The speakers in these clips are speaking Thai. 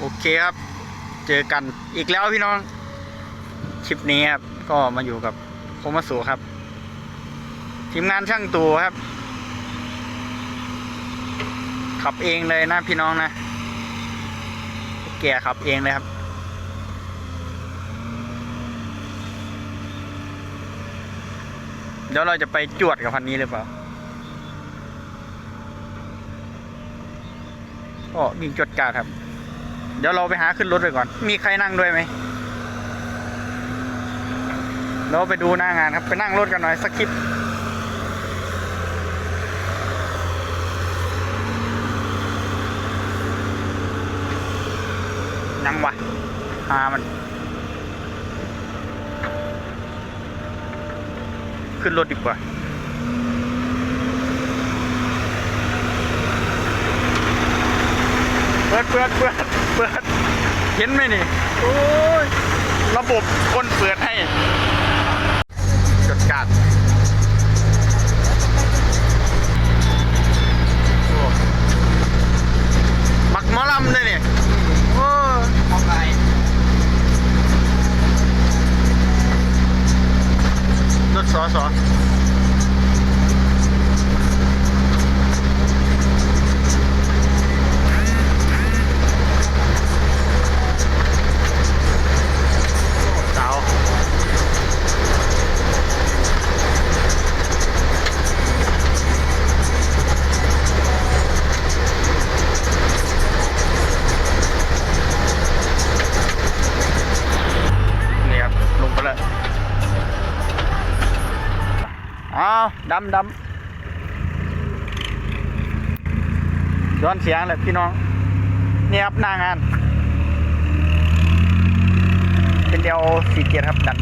โอเคครับ เจอกันอีกแล้วพี่น้อง คลิปนี้ครับ ก็มาอยู่กับโคมาสูครับ ทีมงานช่างตัวครับ ขับเองเลยนะพี่น้องนะ แกขับเองเลยครับ เดี๋ยวเราจะไปจวดกับคันนี้หรือเปล่า ก็วิ่งจวดกาดครับ เดี๋ยวเราไปหาขึ้นรถไปก่อน มีใครนั่งด้วยไหมเราไปดูหน้างานครับ ไปนั่งรถกันหน่อยสักคลิปยังวะหามัน ขึ้นรถดีกว่าเปิดเปิดเปิด เปิด เห็นไหมนี่ โอ้ย ระบบคนเปิดให้ จดการมักมอลำเลยเนี่ยำดำย้อนเสียงเลยพี่น้องนี่ครับหน้างาน เป็นเดียวสี่เกียรครับดัน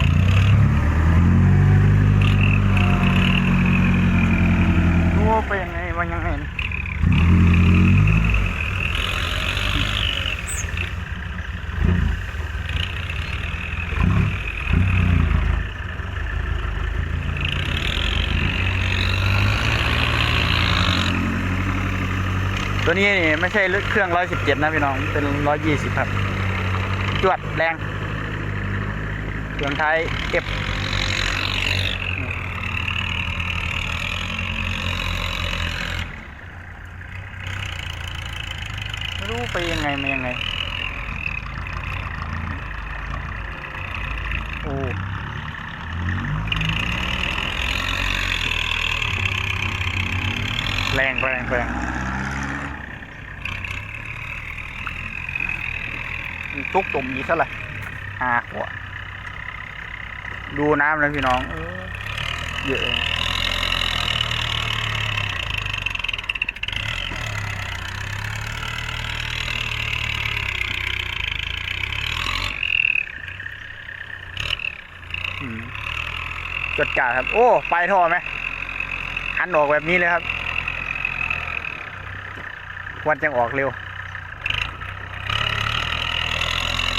รู้ว่าไปยังไงว่ายังไงนะ ตัวนี้นี่ไม่ใช่เครื่องร้อยสิบเจ็ดนะพี่น้อง เป็นร้อยยี่สิบครับ จวดแรงเครื่องไทยเก็บไม่รู้ไปยังไงมายังไง โอ้แรงแรงแรง ทุกตุ่มยีเท่าไหร่ห้าวดดูน้ำเลยพี่น้องเยอะเลยอืมจดกาครับ โอ้ไปท่อไหมหันออกแบบนี้เลยครับ วันจังออกเร็ว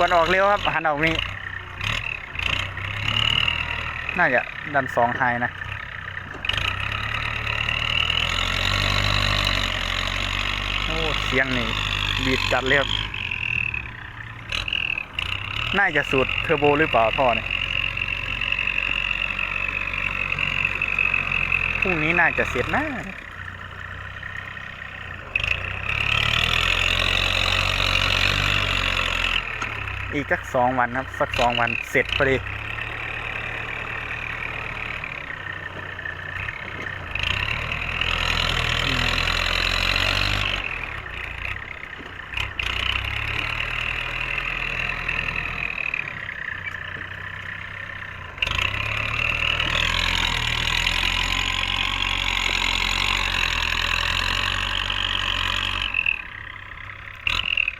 วันออกเร็วครับ หันออกนี้ น่าจะดันสองไฮนะโอ้เสียงนี่บีดจัดเลยบน่าจะสูตรเทอร์โบหรือเปล่าท่อเนี่ยพรุ่งนี้น่าจะเสร็จนะ อีกสักสองวันครับ สักสองวันเสร็จพอดี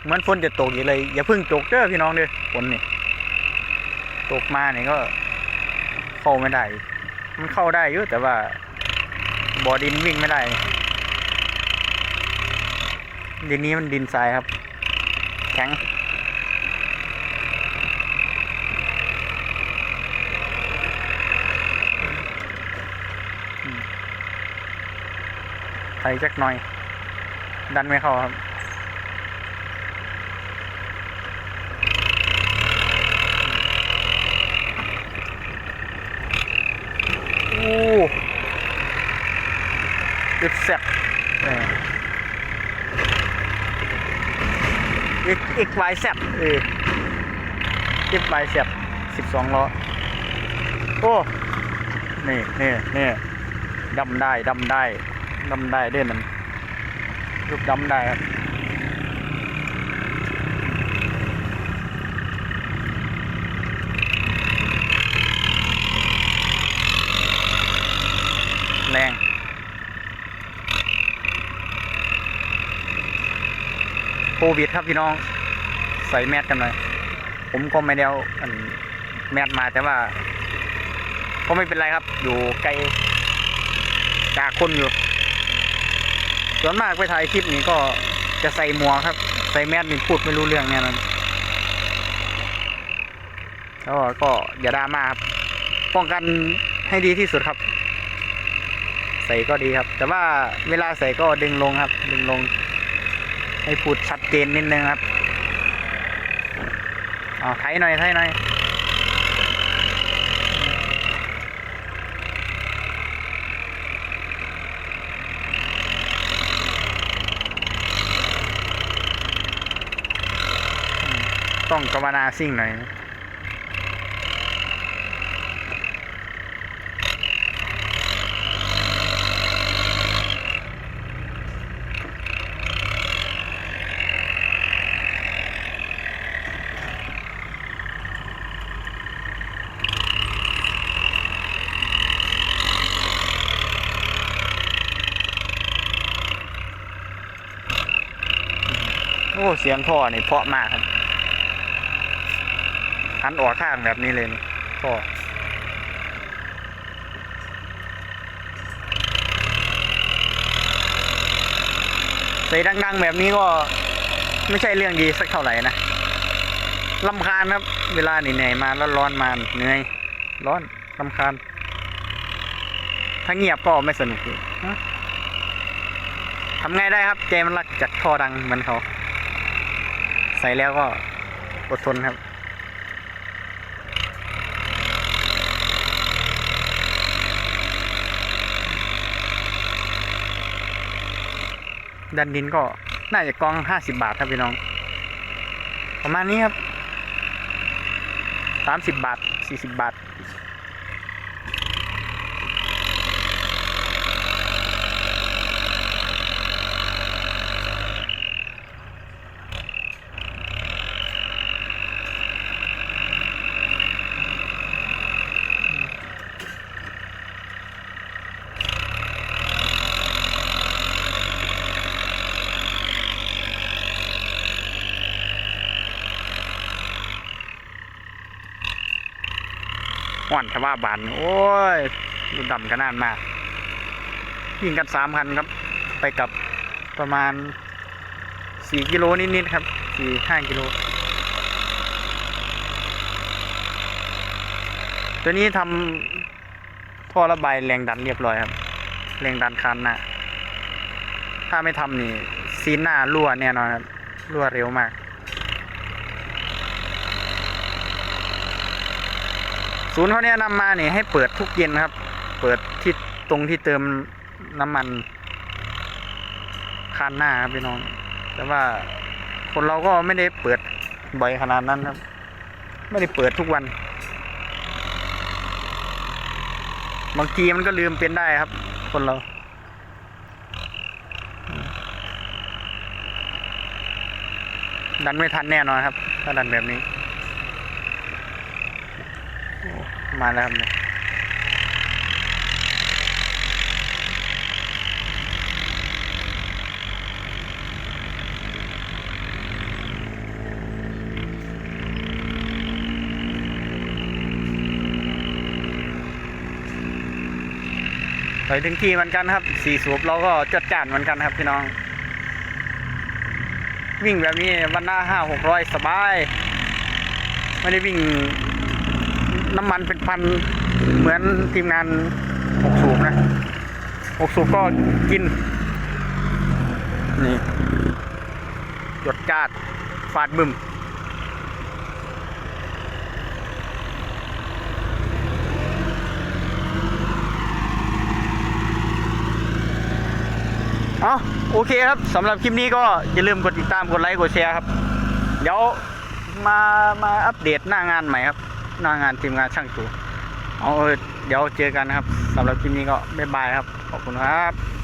เหมือนฝนจะตกอยู่เลย อย่าพิ่งตกเด้อพี่น้องเด้อฝนนี่ตกมาเนี่ยก็ เข้าไม่ได้ มันเข้าได้อยู่แต่ว่าบ่อดินวิ่งไม่ได้ ดินนี้มันดินทรายครับ แข็งอืมไถจักหน่อย ดันไม่เข้าครับ อึดแสบอีกอีกไวแสบเออีกไวแสบสิบสองล้อ โอ้ นี่นี่นี่ดำได้ดำได้ดำได้เด่นนั่นรูปดำได้ครับ โควิดครับพี่น้อง ใส่แมสกันหน่อย ผมก็ไม่ได้เอาแมสมาแต่ว่า ก็ไม่เป็นไรครับ อยู่ไกลจากคนอยู่ ส่วนมากไปถ่ายคลิปนี้ก็จะใส่หมวกครับ ใส่แมสนี่พูดไม่รู้เรื่องแน่นอนแล้วก็อย่าดราม่าครับป้องกันให้ดีที่สุดครับ ใส่ก็ดีครับ แต่ว่าเวลาใส่ก็ดึงลงครับ ดึงลง ให้พูดชัดเจนนิดนึงครับอ๋อไถหน่อยไถหน่อยต้องกวนาซิ่งหน่อย โอ้เสียงท่อนี่เพาะมากครับหันออกข้างแบบนี้เลยนี่ท่อใส่ดังๆแบบนี้ก็ไม่ใช่เรื่องดีสักเท่าไหร่นะลำคาญครับ เวลาเหนื่อยมาแล้วร้อนมาเหนื่อย ร้อนลำคาญ ถ้าเงียบก็ไม่สนุกอีกฮะทำไงได้ครับ เจมันรักจากท่อดังเหมือนเขา ใส่แล้วก็อดทนครับ ดันดินก็น่าจะกองห้าสิบบาทครับพี่น้อง ประมาณนี้ครับสามสิบบาทสี่สิบบาท ห่อนแต่ว่าบานโอ้ยดูดำกันนานมากยิงกันสามคันครับ ไปกับประมาณสี่กิโลนิดๆครับสี่ห้ากิโล ตัวนี้ทำท่อระบายแรงดันเรียบร้อยครับ แรงดันคันน้าถ้าไม่ทำนี่ซีนหน้ารั่วแน่นอนครับรั่วเร็วมาก ศูนย์เขาเนี่ยนำมาเนี่ยให้เปิดทุกเย็นครับ เปิดที่ตรงที่เติมน้ำมันคันหน้าครับพี่น้อง แต่ว่าคนเราก็ไม่ได้เปิดบ่อยขนาดนั้นครับ ไม่ได้เปิดทุกวัน บางทีมันก็ลืมเป็นได้ครับ คนเราดันไม่ทันแน่นอนครับ ถ้าดันแบบนี้ มาแล้วครับเนี่ยไปถึงที่เหมือนกันครับ สี่สูบเราก็จัดจานเหมือนกันครับพี่น้อง วิ่งแบบนี้วันหน้าห้าหกร้อยสบาย ไม่ได้วิ่ง น้ำมันเป็นพันเหมือนทีมงานหกสูบนะหกสูบก็กิน นี่หยดจาดฟาดบึมเอาโอเคครับสำหรับคลิปนี้ก็อย่าลืมกดติดตามกดไลค์กดแชร์ครับ เดี๋ยวมามาอัปเดตหน้างานใหม่ครับ หน้างานทีมงานช่างตูเอาเดี๋ยวเจอกันนะครับสำหรับคลิปนี้ก็บ๊ายบายครับ ขอบคุณครับ